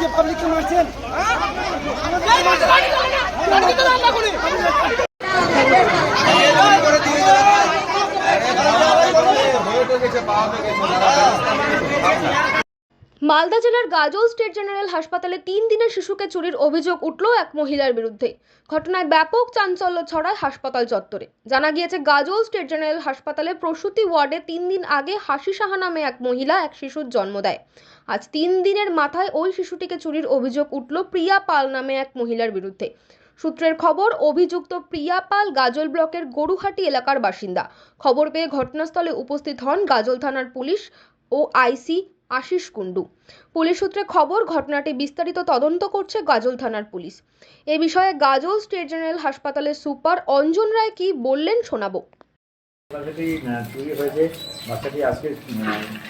যে পাবলিককে মারছেন। মালদা জেলার গাজল স্টেট জেনারেল হাসপাতালে তিন দিনের শিশুকে চুরির অভিযোগ উঠল এক মহিলার বিরুদ্ধে। ঘটনায় ব্যাপক চাঞ্চল্য ছড়ায় হাসপাতাল চত্বরে। জানা গিয়েছে, গাজল স্টেট জেনারেল হাসপাতালে প্রসূতি ওয়ার্ডে তিন দিন আগে হাসি সাহা নামে এক মহিলা এক শিশুর জন্ম দেয়। আজ তিন দিনের মাথায় ওই শিশুটিকে চুরির অভিযোগ উঠল প্রিয়া পাল নামে এক মহিলার বিরুদ্ধে। সূত্রের খবর, অভিযুক্ত প্রিয়া পাল গাজল ব্লকের গরুহাটি এলাকার বাসিন্দা। খবর পেয়ে ঘটনাস্থলে উপস্থিত হন গাজল থানার পুলিশ ও আইসি আশিস কুণ্ডু। পুলিশ সূত্রে খবর, ঘটনাটি বিস্তারিত তদন্ত করছে গাজল থানার পুলিশ। এ বিষয়ে গাজল স্টেট জেনারেল হাসপাতালের সুপার অঞ্জন রায় কি বললেন শোনাবো। বাচ্চাটি চুরি হয়েছে। বাচ্চাটি আজকে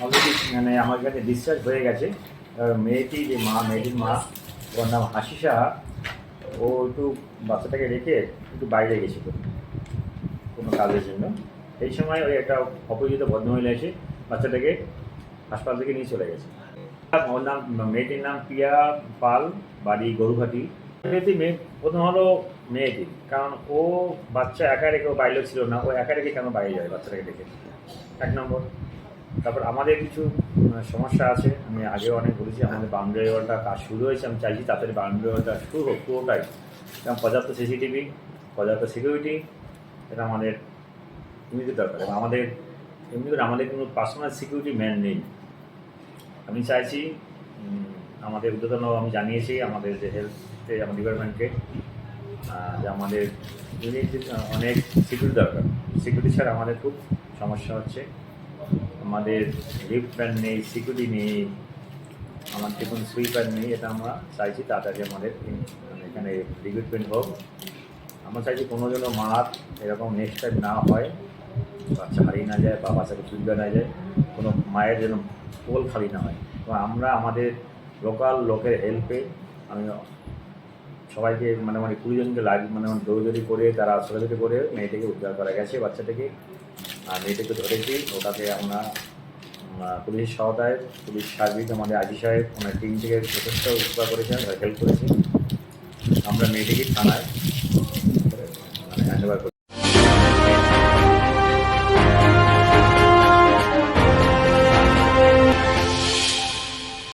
অলরেডি মানে আমার কাছে ডিসচার্জ হয়ে গেছে। মেয়েটি যে মা, মেয়েটির মা, ওর নাম হাসি সাহা ও একটু বাচ্চাটাকে রেখে একটু বাইরে গেছিল কোনো কাজের জন্য। এই সময় ওই একটা অপরিচিত ভদ্রমহিলা এসে বাচ্চাটাকে হাসপাতাল থেকে নিয়ে চলে গেছে। ওর নাম, মেয়েটির নাম প্রিয়া পাল, বাড়ি গরুঘাটি। মেয়েটি মেয়ে, প্রথম হলো মেয়েটি, কারণ ও বাচ্চা একা রেখে ও বাইরে ছিল না, ও একা রেখে কেন বাইরে যায় বাচ্চাটাকে দেখে? এক নম্বর। তারপর আমাদের কিছু সমস্যা আছে, আমি আগেও অনেক বলেছি, আমাদের বাউন্ডারি ওয়ালটা কাজ শুরু হয়েছে, আমি চাইছি তাড়াতাড়ি বাউন্ডারি ওয়ালটা শুরু হোক, পুরোটাই। কারণ পর্যাপ্ত সিসিটিভি, পর্যাপ্ত সিকিউরিটি, এটা আমাদের এমনিতে দরকার। আমাদের এমনি করে আমাদের কোনো পার্সোনাল সিকিউরিটি ম্যান নেই। আমি চাইছি আমাদের ঊর্ধ্বতন আমি জানিয়েছি আমাদের যে হেলথে আমার ডিপার্টমেন্টকে যে আমাদের অনেক সিকিউরিটি দরকার। সিকিউরিটি ছাড়া আমাদের খুব সমস্যা হচ্ছে। আমাদের লিফট প্যান নেই সিকিউরিটি নেই, আমার যে কোনো সুইপার নেই, এটা আমরা চাইছি তাড়াতাড়ি আমাদের মানে এখানে রিক্রুটমেন্ট হোক। আমরা চাইছি কোনো যেন মার এরকম নেক্সট টাইম না হয়। বাচ্চা হারিয়ে না যায় বা বাচ্চাকে চুরি না যায়, কোনো মায়ের যেন কোল খালি না হয়। তো আমরা আমাদের লোকাল লোকের হেল্পে আমি সবাইকে মানে মানে কুড়িজনকে লাগ মানে মানে দৌড়দৌড়ি করে, তারা ছোটাছুটি করে মেয়েটাকে উদ্ধার করা গেছে, বাচ্চাটাকে। আর মেয়েটাকে ধরেছি, ওটাকে আমরা পুলিশের সহায়তায়, পুলিশ সার্বিক আমাদের আজি সাহেব, ওনার টিম থেকে যথেষ্ট উপকার করেছেন হেল্প করেছে আমরা মেয়েটিকে থানায়